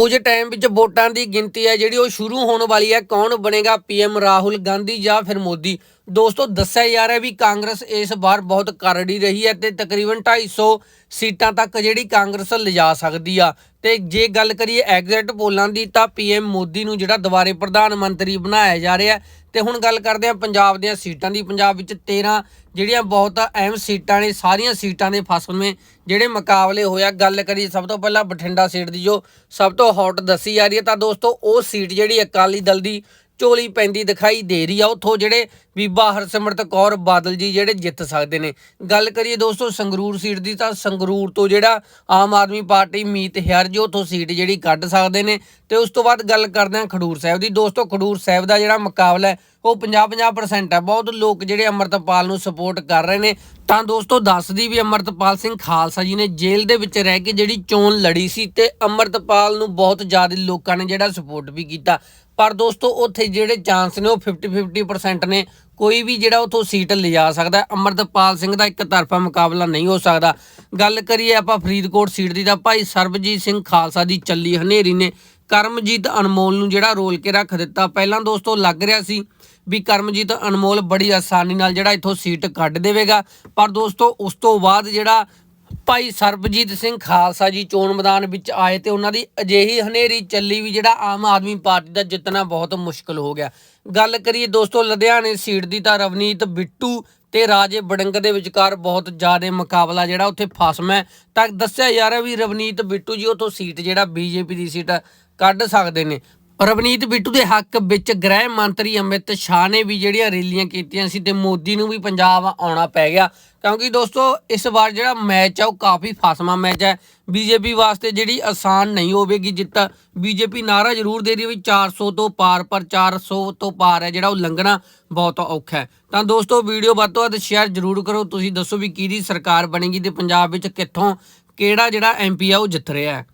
ਕੁਝ ਟਾਈਮ ਵਿੱਚ ਵੋਟਾਂ ਦੀ ਗਿਣਤੀ ਹੈ, ਜਿਹੜੀ ਉਹ ਸ਼ੁਰੂ ਹੋਣ ਵਾਲੀ ਹੈ। ਕੌਣ ਬਣੇਗਾ ਪੀਐਮ ਰਾਹੁਲ ਗਾਂਧੀ ਜਾਂ ਫਿਰ ਮੋਦੀ? ਦੋਸਤੋ, ਦੱਸਿਆ ਜਾ ਰਿਹਾ ਵੀ ਕਾਂਗਰਸ ਇਸ ਵਾਰ ਬਹੁਤ ਕਰੜੀ ਰਹੀ ਹੈ ਤੇ ਤਕਰੀਬਨ 250 ਸੀਟਾਂ ਤੱਕ ਜਿਹੜੀ ਕਾਂਗਰਸ ਲਿਜਾ ਸਕਦੀ ਆ। ਤੇ ਜੇ ਗੱਲ ਕਰੀਏ ਐਗਜ਼ਿਟ ਪੋਲਾਂ ਦੀ, ਤਾਂ ਪੀਐਮ ਮੋਦੀ ਨੂੰ ਜਿਹੜਾ ਦੁਬਾਰੇ ਪ੍ਰਧਾਨ ਮੰਤਰੀ ਬਣਾਇਆ ਜਾ ਰਿਹਾ ਹੈ। ਤੇ ਹੁਣ ਗੱਲ ਕਰਦੇ ਹਾਂ ਪੰਜਾਬ ਦੀਆਂ ਸੀਟਾਂ ਦੀ। ਪੰਜਾਬ ਵਿੱਚ 13 ਜਿਹੜੀਆਂ ਬਹੁਤ ਅਹਿਮ ਸੀਟਾਂ ਨੇ, ਸਾਰੀਆਂ ਸੀਟਾਂ ਦੇ ਫਸਵੇਂ ਜਿਹੜੇ ਮੁਕਾਬਲੇ ਹੋਇਆ ਗੱਲ ਕਰੀਏ ਸਭ ਤੋਂ ਪਹਿਲਾਂ ਬਠਿੰਡਾ ਸੀਟ ਦੀ ਜੋ ਸਭ ਤੋਂ ਹੌਟ ਦੱਸੀ ਜਾ ਰਹੀ ਹੈ, ਤਾਂ ਦੋਸਤੋ ਉਹ ਸੀਟ ਜਿਹੜੀ ਅਕਾਲੀ ਦਲ ਦੀ ਝੋਲੀ ਪੈਂਦੀ ਦਿਖਾਈ ਦੇ ਰਹੀ ਆ। ਉੱਥੋਂ ਜਿਹੜੇ ਬੀਬਾ ਹਰਸਿਮਰਤ ਕੌਰ ਬਾਦਲ ਜੀ ਜਿਹੜੇ ਜਿੱਤ ਸਕਦੇ ਨੇ। ਗੱਲ ਕਰੀਏ ਦੋਸਤੋ ਸੰਗਰੂਰ ਸੀਟ ਦੀ ਤਾਂ ਸੰਗਰੂਰ ਤੋਂ ਜਿਹੜਾ ਆਮ ਆਦਮੀ ਪਾਰਟੀ ਮੀਤ ਹਿਆਰ ਜੀ ਉੱਥੋਂ ਸੀਟ ਜਿਹੜੀ ਕੱਢ ਸਕਦੇ ਨੇ। ਤੇ ਉਸ ਤੋਂ ਬਾਅਦ ਗੱਲ ਕਰਦੇ ਹਾਂ ਖਡੂਰ ਸਾਹਿਬ ਦੀ। ਦੋਸਤੋ ਖਡੂਰ ਸਾਹਿਬ ਦਾ ਜਿਹੜਾ ਮੁਕਾਬਲਾ ਹੈ, ਉਹ 50-50% ਹੈ ਬਹੁਤ ਲੋਕ ਜਿਹੜੇ ਅੰਮ੍ਰਿਤਪਾਲ ਨੂੰ ਸਪੋਰਟ ਕਰ ਰਹੇ ਨੇ। ਤਾਂ ਦੋਸਤੋ ਦੱਸਦੀ ਵੀ ਅੰਮ੍ਰਿਤਪਾਲ ਸਿੰਘ ਖਾਲਸਾ ਜੀ ਨੇ ਜੇਲ੍ਹ ਦੇ ਵਿੱਚ ਰਹਿ ਕੇ ਜਿਹੜੀ ਚੋਣ ਲੜੀ ਸੀ ਤੇ ਅੰਮ੍ਰਿਤਪਾਲ ਨੂੰ ਬਹੁਤ ਜ਼ਿਆਦਾ ਲੋਕਾਂ ਨੇ ਜਿਹੜਾ ਸਪੋਰਟ ਵੀ ਕੀਤਾ। ਪਰ ਦੋਸਤੋ, ਉੱਥੇ ਜਿਹੜੇ ਚਾਂਸ ਨੇ ਉਹ 50-50% ਨੇ। ਕੋਈ ਵੀ ਜਿਹੜਾ ਉਥੋਂ ਸੀਟ ਲਿਜਾ ਸਕਦਾ ਹੈ। ਅੰਮ੍ਰਿਤਪਾਲ ਸਿੰਘ ਦਾ ਇੱਕ ਤਰਫਾ ਮੁਕਾਬਲਾ ਨਹੀਂ ਹੋ ਸਕਦਾ। ਗੱਲ ਕਰੀਏ ਆਪਾਂ ਫਰੀਦਕੋਟ ਸੀਟ ਦੀ ਤਾਂ ਭਾਈ ਸਰਬਜੀਤ ਸਿੰਘ ਖਾਲਸਾ ਦੀ ਚੱਲੀ ਹਨੇਰੀ ਨੇ ਕਰਮਜੀਤ ਅਨਮੋਲ ਨੂੰ ਜਿਹੜਾ ਰੋਲ ਕੇ ਰੱਖ ਦਿੱਤਾ। ਪਹਿਲਾਂ ਦੋਸਤੋ ਲੱਗ ਰਿਹਾ ਸੀ ਵੀ ਕਰਮਜੀਤ ਅਨਮੋਲ ਬੜੀ ਆਸਾਨੀ ਨਾਲ ਜਿਹੜਾ ਇੱਥੋਂ ਸੀਟ ਕੱਢ ਦੇਵੇਗਾ। ਪਰ ਦੋਸਤੋ, ਉਸ ਤੋਂ ਬਾਅਦ ਜਿਹੜਾ ਭਾਈ ਸਰਬਜੀਤ ਸਿੰਘ ਖਾਲਸਾ ਜੀ ਚੋਣ ਮੈਦਾਨ ਵਿੱਚ ਆਏ ਤੇ ਉਹਨਾਂ ਦੀ ਅਜਿਹੀ ਹਨੇਰੀ ਚੱਲੀ ਵੀ ਜਿਹੜਾ ਆਮ ਆਦਮੀ ਪਾਰਟੀ ਦਾ ਜਿੱਤਣਾ ਬਹੁਤ ਮੁਸ਼ਕਲ ਹੋ ਗਿਆ। ਗੱਲ ਕਰੀਏ ਦੋਸਤੋ ਲੁਧਿਆਣੇ ਸੀਟ ਦੀ ਤਾਂ ਰਵਨੀਤ ਬਿੱਟੂ ਤੇ ਰਾਜੇ ਬੜੰਗ ਦੇ ਵਿਚਕਾਰ ਬਹੁਤ ਜ਼ਿਆਦਾ ਮੁਕਾਬਲਾ ਜਿਹੜਾ ਉੱਥੇ ਫਾਸਮ ਹੈ। ਤਾਂ ਦੱਸਿਆ ਜਾ ਰਿਹਾ ਵੀ ਰਵਨੀਤ ਬਿੱਟੂ ਜੀ ਉੱਥੋਂ ਸੀਟ ਜਿਹੜਾ ਬੀਜੇਪੀ ਦੀ ਸੀਟ ਕੱਢ ਸਕਦੇ ਨੇ। ਰਵਨੀਤ ਬਿੱਟੂ ਦੇ ਹੱਕ ਵਿੱਚ ਗ੍ਰਹਿ ਮੰਤਰੀ ਅਮਿਤ ਸ਼ਾਹ ਨੇ ਵੀ ਜਿਹੜੀਆਂ ਰੈਲੀਆਂ ਕੀਤੀਆਂ ਸੀ ਤੇ ਮੋਦੀ ਨੂੰ ਵੀ ਪੰਜਾਬ ਆਉਣਾ ਪੈ ਗਿਆ। ਕਿਉਂਕਿ ਦੋਸਤੋ, ਇਸ ਵਾਰ ਜਿਹੜਾ ਮੈਚ ਆ, ਉਹ ਕਾਫੀ ਫਾਸਮਾ ਮੈਚ ਹੈ। ਬੀਜੇਪੀ ਵਾਸਤੇ ਜਿਹੜੀ ਆਸਾਨ ਨਹੀਂ ਹੋਵੇਗੀ ਜਿੱਤ, ਬੀਜੇਪੀ ਨਾਰਾ ਜ਼ਰੂਰ ਦੇ ਰਹੀ ਹੈ ਵੀ 400 ਤੋਂ ਪਾਰ, ਪਰ 400 ਤੋਂ ਪਾਰ ਹੈ ਜਿਹੜਾ ਉਹ ਲੰਘਣਾ ਬਹੁਤ ਔਖਾ ਹੈ। ਤਾਂ ਦੋਸਤੋ, ਵੀਡੀਓ ਵੱਧ ਤੋਂ ਵੱਧ ਸ਼ੇਅਰ ਜ਼ਰੂਰ ਕਰੋ। ਤੁਸੀਂ ਦੱਸੋ ਵੀ ਕਿਹਦੀ ਸਰਕਾਰ ਬਣੇਗੀ ਤੇ ਪੰਜਾਬ ਵਿੱਚ ਕਿੱਥੋਂ ਕਿਹੜਾ ਜਿਹੜਾ ਐਮਪੀ ਆ, ਉਹ ਜਿੱਤ ਰਿਹਾ ਹੈ।